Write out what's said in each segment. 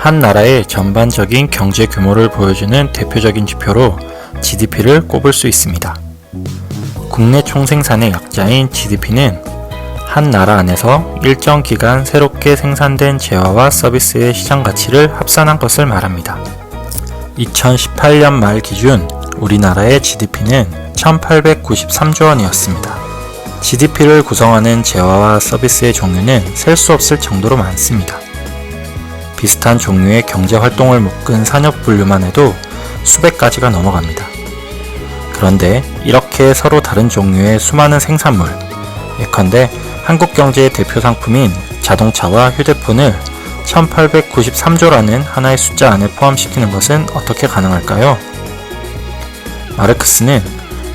한 나라의 전반적인 경제 규모를 보여주는 대표적인 지표로 GDP를 꼽을 수 있습니다. 국내 총생산의 약자인 GDP는 한 나라 안에서 일정 기간 새롭게 생산된 재화와 서비스의 시장 가치를 합산한 것을 말합니다. 2018년 말 기준 우리나라의 GDP는 1893조 원이었습니다. GDP를 구성하는 재화와 서비스의 종류는 셀 수 없을 정도로 많습니다. 비슷한 종류의 경제 활동을 묶은 산업 분류만 해도 수백 가지가 넘어갑니다. 그런데 이렇게 서로 다른 종류의 수많은 생산물, 예컨대 한국 경제의 대표 상품인 자동차와 휴대폰을 1893조라는 하나의 숫자 안에 포함시키는 것은 어떻게 가능할까요? 마르크스는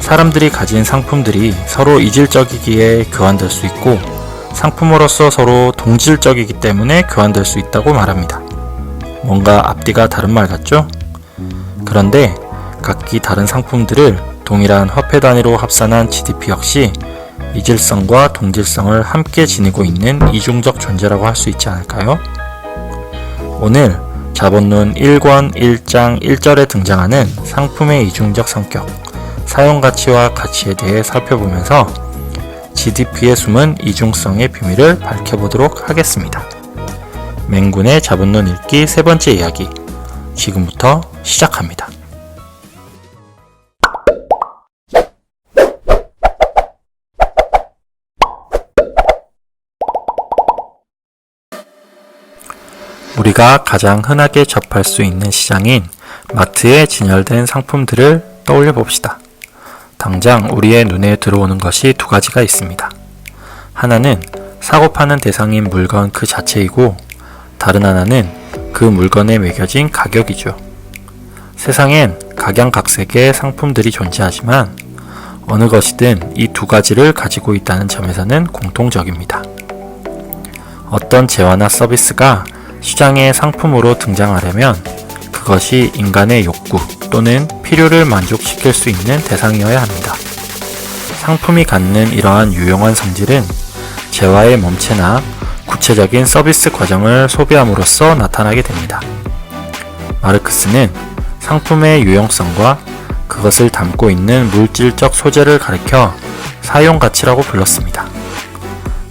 사람들이 가진 상품들이 서로 이질적이기에 교환될 수 있고 상품으로서 서로 동질적이기 때문에 교환될 수 있다고 말합니다. 뭔가 앞뒤가 다른 말 같죠? 그런데 각기 다른 상품들을 동일한 화폐 단위로 합산한 GDP 역시 이질성과 동질성을 함께 지니고 있는 이중적 존재라고 할 수 있지 않을까요? 오늘 자본론 1권 1장 1절에 등장하는 상품의 이중적 성격, 사용 가치와 가치에 대해 살펴보면서 GDP의 숨은 이중성의 비밀을 밝혀보도록 하겠습니다. 맹군의 자본론 읽기 세 번째 이야기. 지금부터 시작합니다. 우리가 가장 흔하게 접할 수 있는 시장인 마트에 진열된 상품들을 떠올려 봅시다. 당장 우리의 눈에 들어오는 것이 두 가지가 있습니다. 하나는 사고 파는 대상인 물건 그 자체이고, 다른 하나는 그 물건에 매겨진 가격이죠. 세상엔 각양각색의 상품들이 존재하지만, 어느 것이든 이 두 가지를 가지고 있다는 점에서는 공통적입니다. 어떤 재화나 서비스가 시장의 상품으로 등장하려면 그것이 인간의 욕구 또는 필요를 만족시킬 수 있는 대상이어야 합니다. 상품이 갖는 이러한 유용한 성질은 재화의 몸체나 구체적인 서비스 과정을 소비함으로써 나타나게 됩니다. 마르크스는 상품의 유용성과 그것을 담고 있는 물질적 소재를 가리켜 사용 가치라고 불렀습니다.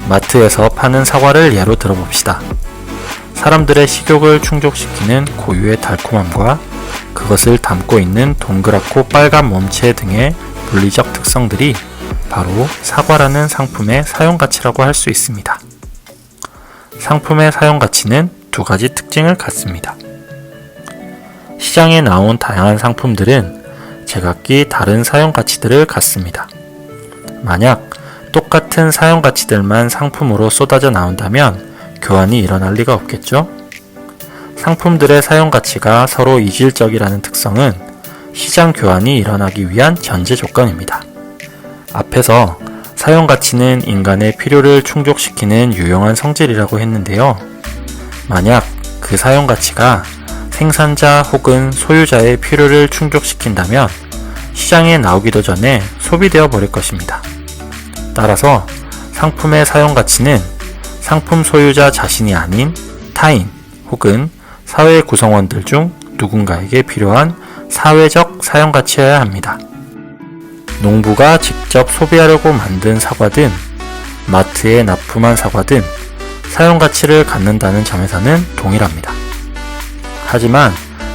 마트에서 파는 사과를 예로 들어봅시다. 사람들의 식욕을 충족시키는 고유의 달콤함과 그것을 담고 있는 동그랗고 빨간 몸체 등의 물리적 특성들이 바로 사과라는 상품의 사용 가치라고 할 수 있습니다. 상품의 사용 가치는 두 가지 특징을 갖습니다. 시장에 나온 다양한 상품들은 제각기 다른 사용 가치들을 갖습니다. 만약 똑같은 사용 가치들만 상품으로 쏟아져 나온다면 교환이 일어날 리가 없겠죠? 상품들의 사용 가치가 서로 이질적이라는 특성은 시장 교환이 일어나기 위한 전제 조건입니다. 앞에서 사용 가치는 인간의 필요를 충족시키는 유용한 성질이라고 했는데요. 만약 그 사용 가치가 생산자 혹은 소유자의 필요를 충족시킨다면 시장에 나오기도 전에 소비되어 버릴 것입니다. 따라서 상품의 사용 가치는 상품 소유자 자신이 아닌 타인 혹은 사회 구성원들 중 누군가에게 필요한 사회적 사용 가치여야 합니다. 농부가 직접 소비하려고 만든 사과든 마트에 납품한 사과든 사용 가치를 갖는다는 점에서는 동일합니다. 하지만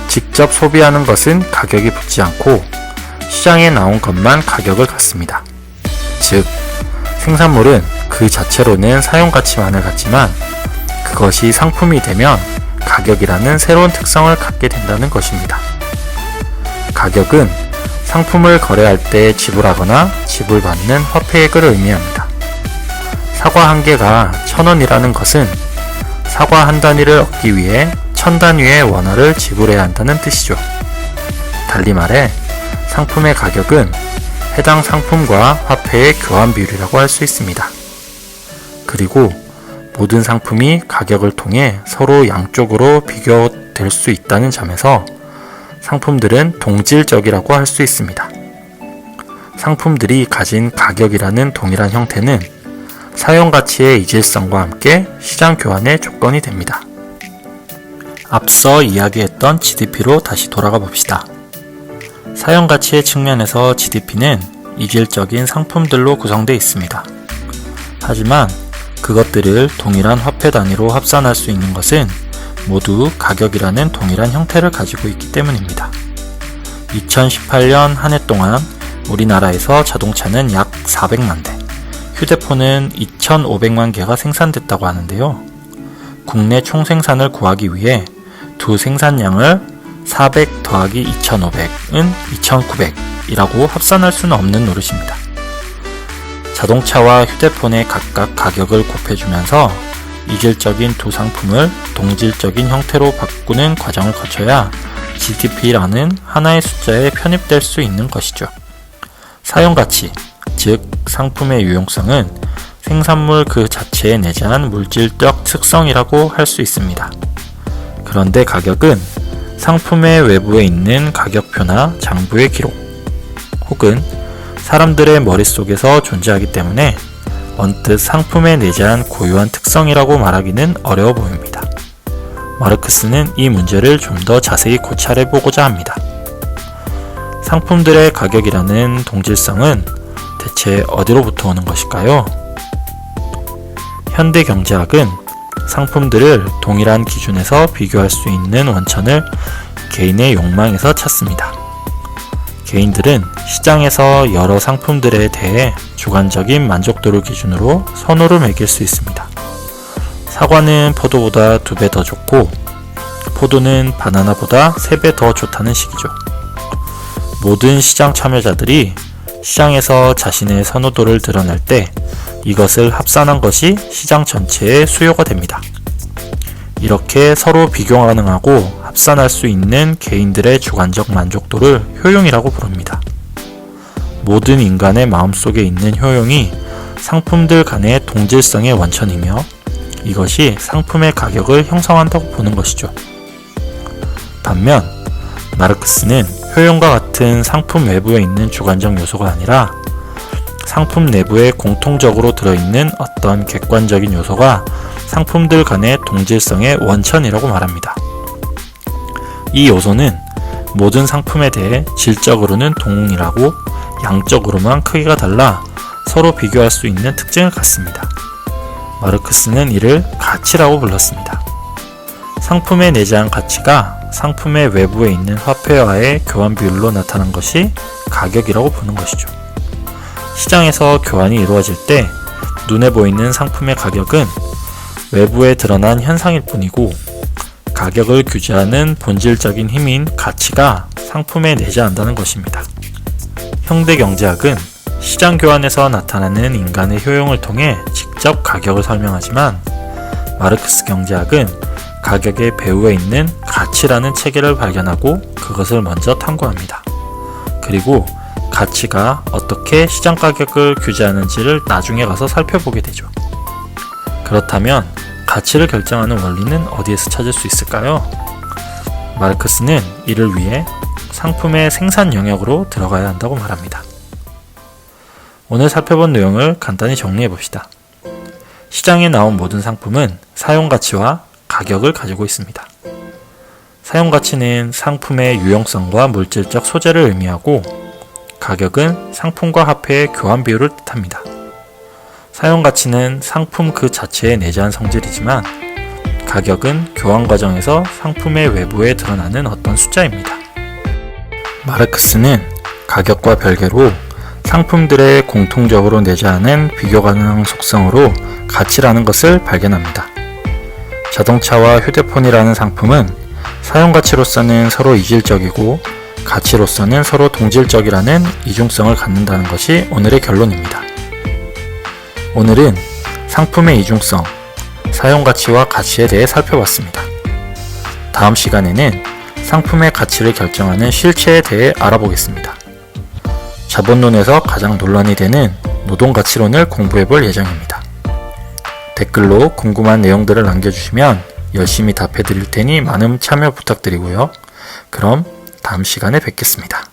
직접 소비하는 것은 가격이 붙지 않고 시장에 나온 것만 가격을 갖습니다. 즉, 생산물은 그 자체로는 사용 가치만을 갖지만 그것이 상품이 되면 가격이라는 새로운 특성을 갖게 된다는 것입니다. 가격은 상품을 거래할 때 지불하거나 지불받는 화폐액을 의미합니다. 사과 한 개가 천 원이라는 것은 사과 한 단위를 얻기 위해 천 단위의 원화를 지불해야 한다는 뜻이죠. 달리 말해 상품의 가격은 해당 상품과 화폐의 교환 비율이라고 할 수 있습니다. 그리고 모든 상품이 가격을 통해 서로 양쪽으로 비교될 수 있다는 점에서 상품들은 동질적이라고 할 수 있습니다. 상품들이 가진 가격이라는 동일한 형태는 사용 가치의 이질성과 함께 시장 교환의 조건이 됩니다. 앞서 이야기했던 GDP로 다시 돌아가 봅시다. 사용 가치의 측면에서 GDP는 이질적인 상품들로 구성되어 있습니다. 하지만 그것들을 동일한 화폐 단위로 합산할 수 있는 것은 모두 가격이라는 동일한 형태를 가지고 있기 때문입니다. 2018년 한 해 동안 우리나라에서 자동차는 약 400만 대, 휴대폰은 2,500만 개가 생산됐다고 하는데요. 국내 총 생산을 구하기 위해 두 생산량을 400 더하기 2,500은 2,900이라고 합산할 수는 없는 노릇입니다. 자동차와 휴대폰의 각각 가격을 곱해주면서 이질적인 두 상품을 동질적인 형태로 바꾸는 과정을 거쳐야 GDP라는 하나의 숫자에 편입될 수 있는 것이죠. 사용 가치, 즉 상품의 유용성은 생산물 그 자체에 내재한 물질적 특성이라고 할 수 있습니다. 그런데 가격은 상품의 외부에 있는 가격표나 장부의 기록, 혹은 사람들의 머릿속에서 존재하기 때문에 언뜻 상품에 내재한 고유한 특성이라고 말하기는 어려워 보입니다. 마르크스는 이 문제를 좀 더 자세히 고찰해 보고자 합니다. 상품들의 가격이라는 동질성은 대체 어디로부터 오는 것일까요? 현대 경제학은 상품들을 동일한 기준에서 비교할 수 있는 원천을 개인의 욕망에서 찾습니다. 개인들은 시장에서 여러 상품들에 대해 주관적인 만족도를 기준으로 선호를 매길 수 있습니다. 사과는 포도보다 두 배 더 좋고, 포도는 바나나보다 세 배 더 좋다는 식이죠. 모든 시장 참여자들이 시장에서 자신의 선호도를 드러낼 때 이것을 합산한 것이 시장 전체의 수요가 됩니다. 이렇게 서로 비교 가능하고 합산할 수 있는 개인들의 주관적 만족도를 효용이라고 부릅니다. 모든 인간의 마음속에 있는 효용이 상품들 간의 동질성의 원천이며 이것이 상품의 가격을 형성한다고 보는 것이죠. 반면 마르크스는 효용과 같은 상품 외부에 있는 주관적 요소가 아니라 상품 내부에 공통적으로 들어있는 어떤 객관적인 요소가 상품들 간의 동질성의 원천이라고 말합니다. 이 요소는 모든 상품에 대해 질적으로는 동일하고 양적으로만 크기가 달라 서로 비교할 수 있는 특징을 갖습니다. 마르크스는 이를 가치라고 불렀습니다. 상품에 내재한 가치가 상품의 외부에 있는 화폐와의 교환 비율로 나타난 것이 가격이라고 보는 것이죠. 시장에서 교환이 이루어질 때 눈에 보이는 상품의 가격은 외부에 드러난 현상일 뿐이고 가격을 규제하는 본질적인 힘인 가치가 상품에 내재한다는 것입니다. 현대 경제학은 시장 교환에서 나타나는 인간의 효용을 통해 직접 가격을 설명하지만 마르크스 경제학은 가격의 배후에 있는 가치라는 체계를 발견하고 그것을 먼저 탐구합니다. 그리고 가치가 어떻게 시장 가격을 규제하는지를 나중에 가서 살펴보게 되죠. 그렇다면 가치를 결정하는 원리는 어디에서 찾을 수 있을까요? 마르크스는 이를 위해 상품의 생산 영역으로 들어가야 한다고 말합니다. 오늘 살펴본 내용을 간단히 정리해 봅시다. 시장에 나온 모든 상품은 사용 가치와 가격을 가지고 있습니다. 사용 가치는 상품의 유용성과 물질적 소재를 의미하고 가격은 상품과 화폐의 교환 비율을 뜻합니다. 사용 가치는 상품 그 자체에 내재한 성질이지만 가격은 교환 과정에서 상품의 외부에 드러나는 어떤 숫자입니다. 마르크스는 가격과 별개로 상품들의 공통적으로 내재하는 비교 가능한 속성으로 가치라는 것을 발견합니다. 자동차와 휴대폰이라는 상품은 사용 가치로서는 서로 이질적이고 가치로서는 서로 동질적이라는 이중성을 갖는다는 것이 오늘의 결론입니다. 오늘은 상품의 이중성, 사용 가치와 가치에 대해 살펴봤습니다. 다음 시간에는 상품의 가치를 결정하는 실체에 대해 알아보겠습니다. 자본론에서 가장 논란이 되는 노동 가치론을 공부해 볼 예정입니다. 댓글로 궁금한 내용들을 남겨주시면 열심히 답해 드릴 테니 많은 참여 부탁드리고요. 그럼 다음 시간에 뵙겠습니다.